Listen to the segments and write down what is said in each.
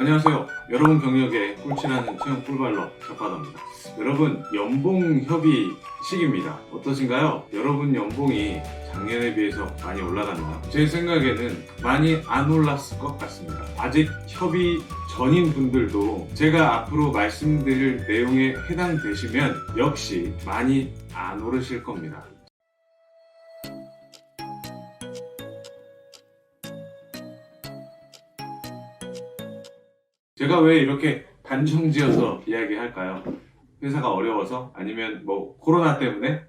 안녕하세요. 여러분 경력에 꿀치라는 채용 꿀발러 적바다입니다. 여러분 연봉 협의 시기입니다. 어떠신가요? 여러분 연봉이 작년에 비해서 많이 올라갔나? 제 생각에는 많이 안 올랐을 것 같습니다. 아직 협의 전인 분들도 제가 앞으로 말씀드릴 내용에 해당되시면 역시 많이 안 오르실 겁니다. 제가 왜 이렇게 단정지어서 이야기할까요? 회사가 어려워서? 아니면 뭐 코로나 때문에?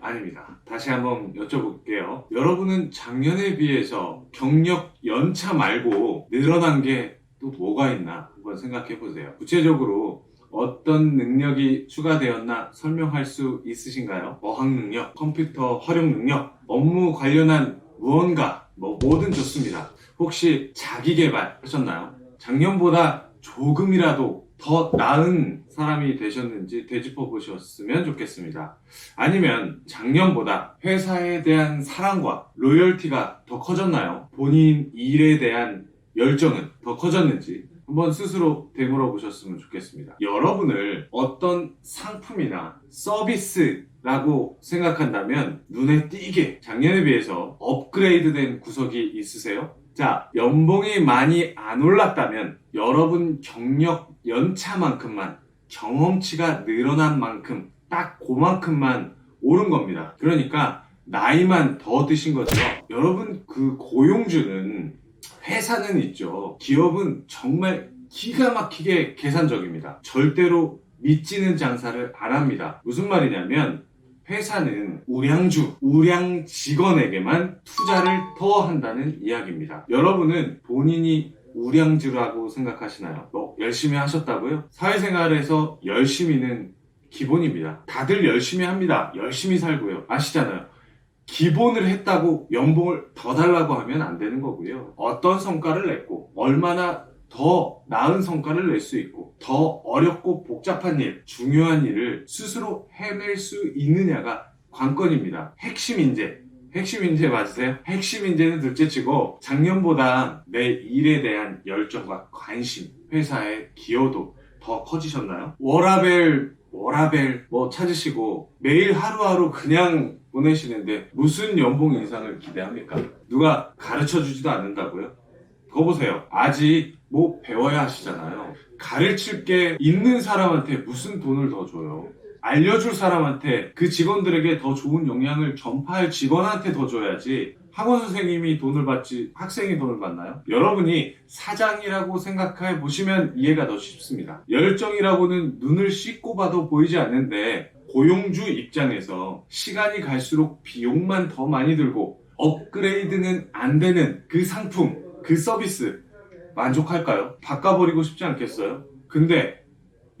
아닙니다. 다시 한번 여쭤볼게요. 여러분은 작년에 비해서 경력 연차 말고 늘어난 게 또 뭐가 있나 한번 생각해 보세요. 구체적으로 어떤 능력이 추가되었나 설명할 수 있으신가요? 어학 능력, 컴퓨터 활용 능력, 업무 관련한 무언가, 뭐 뭐든 좋습니다. 혹시 자기 개발 하셨나요? 작년보다 조금이라도 더 나은 사람이 되셨는지 되짚어 보셨으면 좋겠습니다. 아니면 작년보다 회사에 대한 사랑과 로열티가 더 커졌나요? 본인 일에 대한 열정은 더 커졌는지 한번 스스로 되물어 보셨으면 좋겠습니다. 여러분을 어떤 상품이나 서비스라고 생각한다면 눈에 띄게 작년에 비해서 업그레이드된 구석이 있으세요? 자, 연봉이 많이 안 올랐다면 여러분 경력 연차만큼만 경험치가 늘어난 만큼 딱 그만큼만 오른 겁니다. 그러니까 나이만 더 드신 거죠. 여러분 그 고용주는 회사는 있죠. 기업은 정말 기가 막히게 계산적입니다. 절대로 믿지는 장사를 안 합니다. 무슨 말이냐면 회사는 우량주, 우량 직원에게만 투자를 더 한다는 이야기입니다. 여러분은 본인이 우량주라고 생각하시나요? 뭐 열심히 하셨다고요? 사회생활에서 열심히는 기본입니다. 다들 열심히 합니다. 열심히 살고요. 아시잖아요. 기본을 했다고 연봉을 더 달라고 하면 안 되는 거고요. 어떤 성과를 냈고 얼마나 더 나은 성과를 낼 수 있고 더 어렵고 복잡한 일, 중요한 일을 스스로 해낼 수 있느냐가 관건입니다. 핵심 인재. 핵심 인재 맞으세요? 핵심 인재는 둘째치고 작년보다 내 일에 대한 열정과 관심, 회사의 기여도 더 커지셨나요? 워라벨, 워라벨 뭐 찾으시고 매일 하루하루 그냥 보내시는데 무슨 연봉 인상을 기대합니까? 누가 가르쳐 주지도 않는다고요? 거 보세요. 아직 뭐 배워야 하시잖아요. 가르칠 게 있는 사람한테 무슨 돈을 더 줘요? 알려줄 사람한테 그 직원들에게 더 좋은 영향을 전파할 직원한테 더 줘야지 학원 선생님이 돈을 받지 학생이 돈을 받나요? 여러분이 사장이라고 생각해 보시면 이해가 더 쉽습니다. 열정이라고는 눈을 씻고 봐도 보이지 않는데 고용주 입장에서 시간이 갈수록 비용만 더 많이 들고 업그레이드는 안 되는 그 상품, 그 서비스 만족할까요? 바꿔버리고 싶지 않겠어요? 근데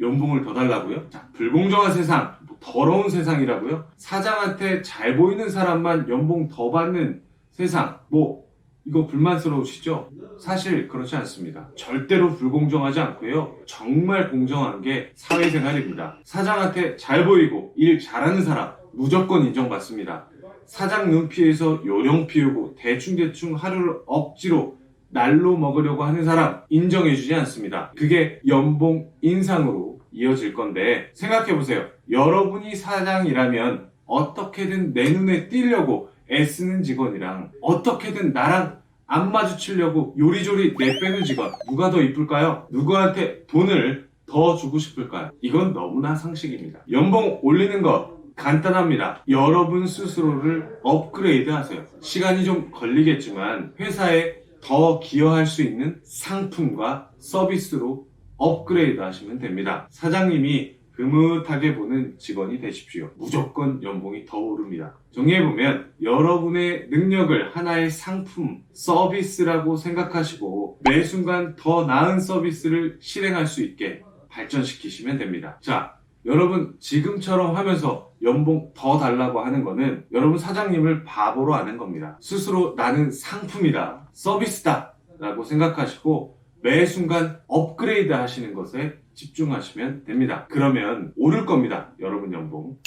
연봉을 더 달라고요? 자, 불공정한 세상, 뭐 더러운 세상이라고요? 사장한테 잘 보이는 사람만 연봉 더 받는 세상, 뭐 이거 불만스러우시죠? 사실 그렇지 않습니다. 절대로 불공정하지 않고요. 정말 공정한 게 사회생활입니다. 사장한테 잘 보이고 일 잘하는 사람 무조건 인정받습니다. 사장 눈 피해서 요령 피우고 대충대충 하루를 억지로 날로 먹으려고 하는 사람 인정해주지 않습니다. 그게 연봉 인상으로 이어질 건데 생각해보세요. 여러분이 사장이라면 어떻게든 내 눈에 띄려고 애쓰는 직원이랑 어떻게든 나랑 안 마주치려고 요리조리 내빼는 직원 누가 더 이쁠까요? 누구한테 돈을 더 주고 싶을까요? 이건 너무나 상식입니다. 연봉 올리는 것 간단합니다. 여러분 스스로를 업그레이드 하세요. 시간이 좀 걸리겠지만 회사에 더 기여할 수 있는 상품과 서비스로 업그레이드 하시면 됩니다. 사장님이 흐뭇하게 보는 직원이 되십시오. 무조건 연봉이 더 오릅니다. 정리해보면 여러분의 능력을 하나의 상품, 서비스라고 생각하시고 매 순간 더 나은 서비스를 실행할 수 있게 발전시키시면 됩니다. 자, 여러분 지금처럼 하면서 연봉 더 달라고 하는 거는 여러분 사장님을 바보로 아는 겁니다. 스스로 나는 상품이다, 서비스다 라고 생각하시고 매 순간 업그레이드 하시는 것에 집중하시면 됩니다. 그러면 오를 겁니다. 여러분 연봉.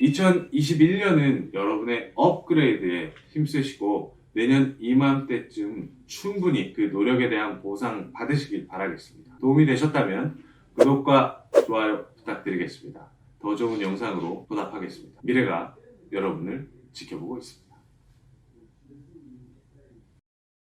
2021년은 여러분의 업그레이드에 힘쓰시고 내년 이맘때쯤 충분히 그 노력에 대한 보상 받으시길 바라겠습니다. 도움이 되셨다면 구독과 좋아요 부탁드리겠습니다. 더 좋은 영상으로 보답하겠습니다. 미래가 여러분을 지켜보고 있습니다.